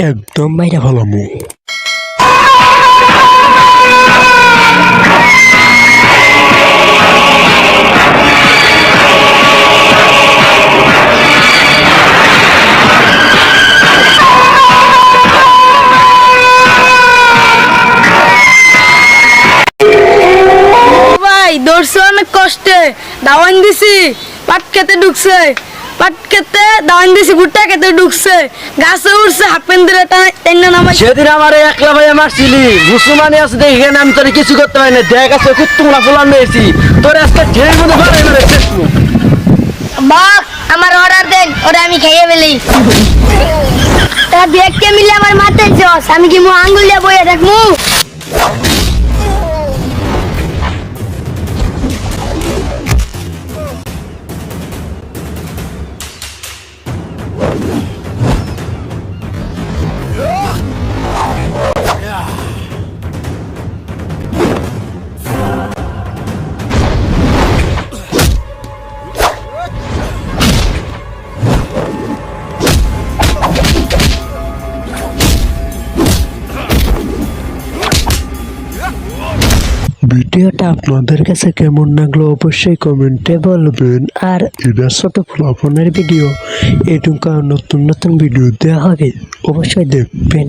একদম ভাই দৌড়ছে অনেক কষ্টে দাওয়ান দিছি পাট খেতে ঢুকছে। পাট খেতে দাওয়ান দিছি ভুট্টা খেতে ঢুকছে। গাছে উঠছে হাফ প্যান্ট ধরে টেন্না নামাই সেদিন আমার একলা ভাইয়া মারছিলি। মুসলমানি আছে দেখি আমি তোর কিছু করতে পারি না। দেখ আছে কুত্তুমলা ফুলান নিয়েছি তোর আজকে ঢের মধ্যে শেষ করব। বাপ আমার অর্ডার দেন ওরা আমি খেয়ে ফেলি। তা দেখতে মিলে আমার মাথায় জস আমি কি মু আঙ্গুলিয়া বইয়ে রাখমু ভিডিওটা আপনাদের কাছে কেমন লাগল অবশ্যই কমেন্টে বলবেন। আর এটা ছোট ফলাফলের ভিডিও, এটুকু নতুন নতুন ভিডিও দেওয়া হবে, অবশ্যই দেখবেন।